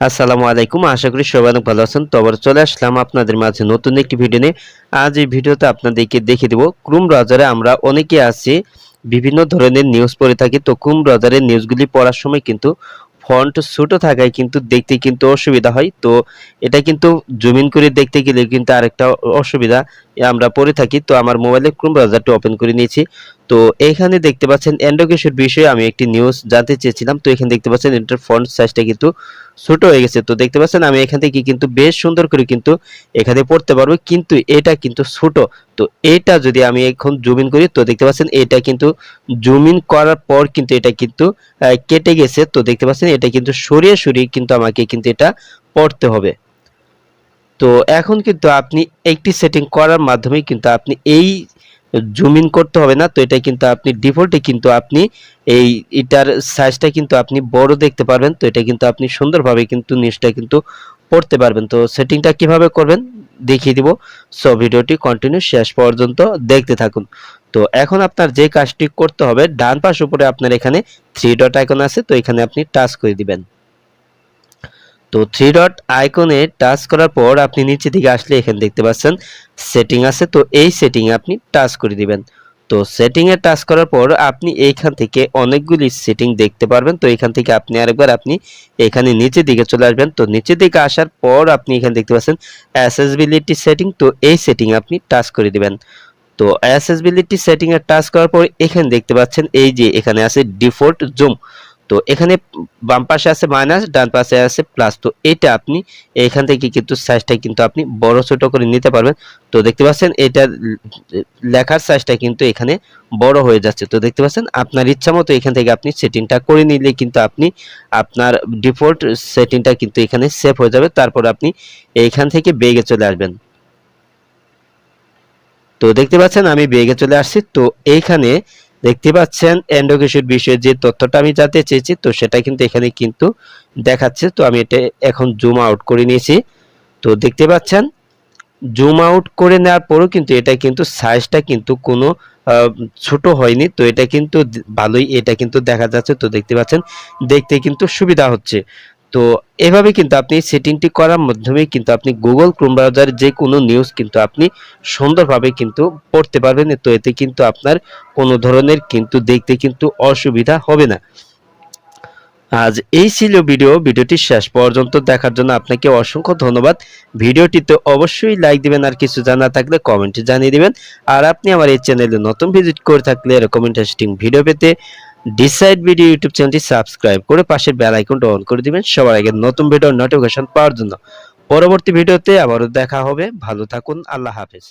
আসসালামু আলাইকুম, আশা করি সবাই অনেক ভালো আছেন। তো আবার চলে আসলাম আপনাদের মাঝে নতুন একটি ভিডিও নিয়ে। আজ এই ভিডিওতে আপনাদেরকে দেখিয়ে দেব, ক্রোম ব্রাউজারে আমরা অনেকে আছি, বিভিন্ন ধরনের নিউজ পড়ে থাকি। তো ক্রোম ব্রাউজারের নিউজগুলি পড়ার সময় কিন্তু ফন্ট ছোট থাকায় কিন্তু দেখতে কিন্তু অসুবিধা হয়। তো এটা কিন্তু জুমিন করে দেখতে গেলে কিন্তু আরেকটা অসুবিধা আমরা পড়ে থাকি। তো আমার মোবাইলে ক্রোম ব্রাউজারটি ওপেন করে নিয়েছি। তো এইখানে দেখতে পাচ্ছেন অ্যান্ড্রয়েডের বিষয়ে আমি একটি নিউজ জানতে চেয়েছিলাম। তো এখানে দেখতে পাচ্ছেন এটার ফন্ট সাইজটা কিন্তু ছোট হয়ে গেছে। তো দেখতে পাচ্ছেন আমি এখান থেকে কিন্তু বেশ সুন্দর করে কিন্তু এখানে পড়তে পারব, কিন্তু এটা কিন্তু ছোট। তো এটা যদি আমি এখন জুম ইন করি, তো দেখতে পাচ্ছেন এটা কিন্তু জুম ইন করার পর কিন্তু এটা কিন্তু কেটে গেছে। তো দেখতে পাচ্ছেন এটা কিন্তু সরিয়ে সরিয়ে কিন্তু আমাকে কিন্তু এটা পড়তে হবে। তো এখন কিন্তু আপনি একটি সেটিং করার মাধ্যমে কিন্তু আপনি এই জুম ইন করতে হবে না, তো এটা কিন্তু আপনি ডিফল্টে কিন্তু আপনি এই এটার সাইজটা কিন্তু আপনি বড় দেখতে পারবেন, তো এটা কিন্তু আপনি সুন্দরভাবে কিন্তু নিচটা কিন্তু পড়তে পারবেন। তো সেটিংটা কীভাবে করবেন দেখিয়ে দিব। সো ভিডিওটি কন্টিনিউ শেষ পর্যন্ত দেখতে থাকুন। তো এখন আপনার যে কাজটি করতে হবে, ডান পাশ উপরে আপনার এখানে থ্রি ডট আইকন আছে, তো এখানে আপনি টাচ করে দিবেন। তো থ্রি ডট আইকনে টাচ করার পর আপনি নিচে দিকে আসলে এখানে দেখতে পাচ্ছেন সেটিং আছে, তো এই সেটিং আপনি টাচ করে দিবেন। তো সেটিং এ টাচ করার পর আপনি এইখান থেকে অনেকগুলি সেটিং দেখতে পারবেন। তো এখান থেকে আপনি আরেকবার আপনি এখানে নিচের দিকে চলে আসবেন। তো নিচের দিকে আসার পর আপনি এখানে দেখতে পাচ্ছেন অ্যাসেসবিলিটি সেটিং তো এই সেটিং আপনি টাচ করে দিবেন। তো অ্যাসেসবিলিটি সেটিং এ টাচ করার পর এখানে দেখতে পাচ্ছেন এই যে এখানে আছে ডিফল্ট জুম তো এখানে বাম পাশে আছে মাইনাস ডান পাশে আছে প্লাস তো এটা আপনি এখান থেকে কিন্তু সাইজটা কিন্তু আপনি বড় ছোট করে নিতে পারবেন। তো দেখতে পাচ্ছেন এটা লেখার সাইজটা কিন্তু এখানে বড় হয়ে যাচ্ছে। তো দেখতে পাচ্ছেন আপনার ইচ্ছা মতো এখান থেকে আপনি সেটিংটা করে নিলে কিন্তু আপনি আপনার ডিফল্ট সেটিংটা কিন্তু এখানে সেভ হয়ে যাবে। তারপর আপনি এইখান থেকে বেগে চলে আসবেন। তো দেখতে পাচ্ছেন আমি বেগে চলে আসছি। তো এইখানে দেখতে পাচ্ছেন এন্ডোকেশন বিষয়ে যে তথ্যটা আমি জানতে চেয়েছি, তো সেটা কিন্তু এখানে কিন্তু দেখাচ্ছে। তো আমি এটা এখন জুম আউট করে নিয়েছি। তো দেখতে পাচ্ছেন জুম আউট করে নেওয়ার পরও কিন্তু এটা কিন্তু সাইজটা কিন্তু কোনো ছোট হয়নি। তো এটা কিন্তু ভালোই, এটা কিন্তু দেখা যাচ্ছে। তো দেখতে পাচ্ছেন, দেখতে কিন্তু সুবিধা হচ্ছে। তো এভাবে কিন্তু আপনি সেটিংটি করার মাধ্যমে কিন্তু আপনি গুগল ক্রোম ব্রাউজার যে কোনো নিউজ কিন্তু আপনি সুন্দরভাবে কিন্তু পড়তে পারবেন। তো এতে কিন্তু আপনার কোনো ধরনের কিন্তু দেখতে কিন্তু অসুবিধা হবে না। আজ এই ছিল ভিডিও। ভিডিওটি শেষ পর্যন্ত দেখার জন্য আপনাকে অসংখ্য ধন্যবাদ। ভিডিওটিতে অবশ্যই লাইক দিবেন আর কিছু জানা থাকলে কমেন্টে জানিয়ে দিবেন। আর আপনি আমার এই চ্যানেলে নতুন ভিজিট করে থাকলে এরকম ইন্টারেস্টিং ভিডিও পেতে ডিসাইড ভিডিও ইউটিউব চ্যানেলটি সাবস্ক্রাইব করে পাশে বেল আইকনটা অন করে দিবেন। সবার আগে নতুন ভিডিও নোটিফিকেশন পাওয়ার জন্য। পরবর্তী ভিডিওতে আবারও দেখা হবে। ভালো থাকুন। আল্লাহ হাফেজ।